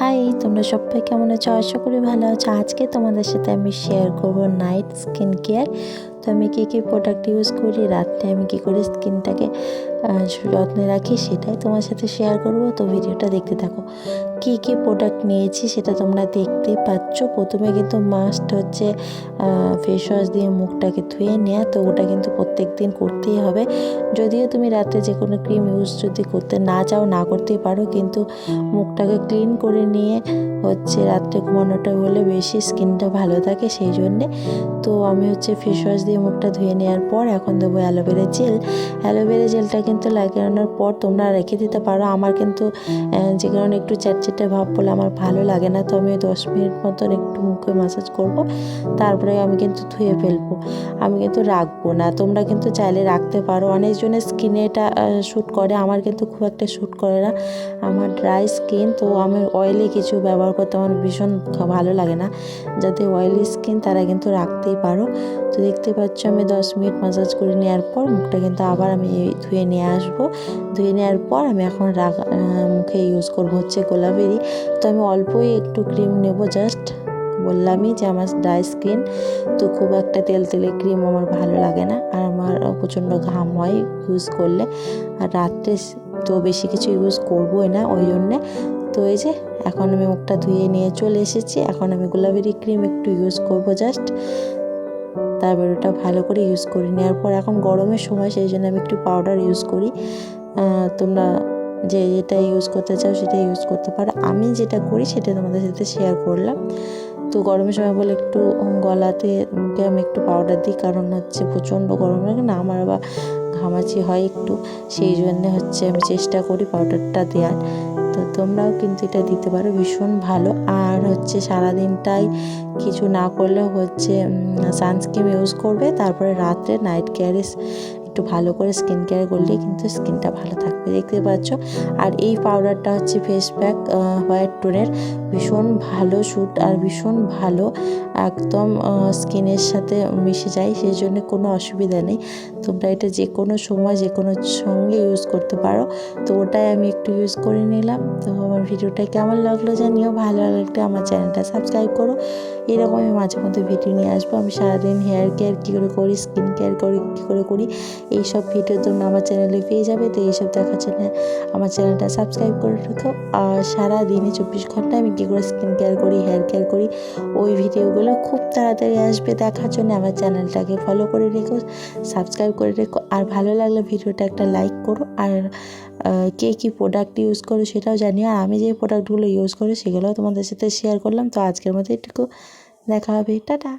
High, তোমরা সবাই কেমন আছো? আশা করি ভালো আছো। আজকে তোমাদের সাথে আমি শেয়ার করব নাইট স্কিন কেয়ার তো আমি কী কী প্রোডাক্ট ইউজ করি? রাত্রে আমি কী করে স্কিনটাকে যত্নে রাখি, সেটাই তোমার সাথে শেয়ার করব। তো ভিডিওটা দেখতে থাকো। কী কী প্রোডাক্ট নিয়েছি সেটা তোমরা দেখতে পাচ্ছ। প্রথমে কিন্তু মাস্ট হচ্ছে ফেস ওয়াশ দিয়ে মুখটাকে ধুয়ে নেওয়া তো ওটা কিন্তু প্রত্যেক দিন করতেই হবে। যদিও তুমি রাত্রে যে কোনো ক্রিম ইউজ যদি করতে না চাও, না করতেই পারো। কিন্তু মুখটাকে ক্লিন করে নিয়ে হচ্ছে রাত্রে ঘুমানোটা হলে বেশি স্কিনটা ভালো থাকে সেই জন্যে। তো আমি হচ্ছে ফেস ওয়াশ দিয়ে মুখটা ধুয়ে নেওয়ার পর এখন দেবো অ্যালোভেরা জেল অ্যালোভেরা জেলটা কিন্তু লাগানোর পর তোমরা রেখে দিতে পারো। আমার কিন্তু যে কারণে একটু চ্যাটচ্যাটে ভাব বলে আমার ভালো লাগে না, তো আমি দশ মিনিট মতন একটু মুখে ম্যাসাজ করব, তারপরে আমি কিন্তু ধুয়ে ফেলব। আমি কিন্তু রাখব না। তোমরা কিন্তু চাইলে রাখতে পারো। অনেকজনের স্কিনে এটা শ্যুট করে। আমার কিন্তু খুব একটা শ্যুট করে না আমার ড্রাই স্কিন তো আমি অয়েলি কিছু ব্যবহার করতে আমার ভীষণ ভালো লাগে না। যাতে অয়েলি স্কিন তারা কিন্তু রাখতেই পারো। তো দেখতে পাচ্ছ আমি দশ মিনিট ম্যাসাজ করে নেওয়ার পর মুখটা কিন্তু আবার আমি ধুয়ে নিয়ে আসব। ধুয়ে নেওয়ার পর আমি এখন রাগ মুখে ইউজ করব হচ্ছে গোলাপেরই। তো আমি অল্পই একটু ক্রিম নেব জাস্ট বললামই যে আমার ড্রাই স্কিন তো খুব একটা তেল তেলে ক্রিম আমার ভালো লাগে না। আর আমার প্রচণ্ড ঘাম হয় ইউজ করলে। আর রাত্রে তো বেশি কিছু ইউজ করবোই না ওই জন্যে। তো এই যে, এখন আমি মুখটা ধুয়ে নিয়ে চলে এসেছি। এখন আমি গোলাপেরি ক্রিম একটু ইউজ করব জাস্ট তারপর ওটা ভালো করে ইউজ করে নেওয়ার পর এখন গরমের সময় সেই জন্য আমি একটু পাউডার ইউজ করি। তোমরা যে যেটা ইউজ করতে চাও সেটা ইউজ করতে পারো। আমি যেটা করি সেটা তোমাদের সাথে শেয়ার করলাম। তো গরমের সময় বলে একটু গলাতে আমি একটু পাউডার দিই, কারণ হচ্ছে প্রচণ্ড গরম লাগে না, আমার আবার ঘামাচি হয় একটু। সেই জন্যে হচ্ছে আমি চেষ্টা করি পাউডারটা দেওয়ার তো তোমরাও কিন্তু এটা দিতে পারো, ভীষণ ভালো। আর হচ্ছে সারাদিনটাই কিছু না করলেও হচ্ছে সানস্ক্রিন ইউজ করবে, তারপরে রাত্রে নাইট কেয়ারে একটু ভালো করে স্কিন কেয়ার করলে কিন্তু স্কিনটা ভালো থাকবে, দেখতে পাচ্ছ? আর এই পাউডারটা হচ্ছে ফেস প্যাক হোয়াইট টোনের ভীষণ ভালো শ্যুট আর ভীষণ ভালো একদম স্কিনের সাথে মিশে যায় সেই জন্য কোনো অসুবিধা নেই। তোমরা এটা যে কোনো সময় যে কোনো সঙ্গে ইউজ করতে পারো। তো ওটাই আমি একটু ইউজ করে নিলাম। তো আমার ভিডিওটা কেমন লাগল জানিও, ভালো লাগলে আমার চ্যানেলটা সাবস্ক্রাইব করো। এরকম আমি মাঝে মধ্যে ভিডিও নিয়ে আসব। আমি সারাদিন হেয়ার কেয়ার কী করে করি স্কিন কেয়ার করি, কী করে করি এইসব ভিডিও তোমরা আমার চ্যানেলে পেয়ে যাবে, তো এইসব দেখার জন্য আমার চ্যানেলটা সাবস্ক্রাইব করে রাখো। আর সারাদিনে চব্বিশ ঘণ্টা আমি কী করে স্কিন কেয়ার করি হেয়ার কেয়ার করি, ওই ভিডিওগুলো খুব তাড়াতাড়ি আসবে দেখার জন্য আমার চ্যানেলটাকে ফলো করে রেখো সাবস্ক্রাইব করে রেখো। আর ভালো লাগলে ভিডিওটা একটা লাইক করো। আর কে কী প্রোডাক্ট ইউজ করো সেটাও জানি আর আমি যে প্রোডাক্টগুলো ইউজ করি সেগুলোও তোমাদের সাথে শেয়ার করলাম। তো আজকের মতো এটুকু। দেখা হবে। টাটা।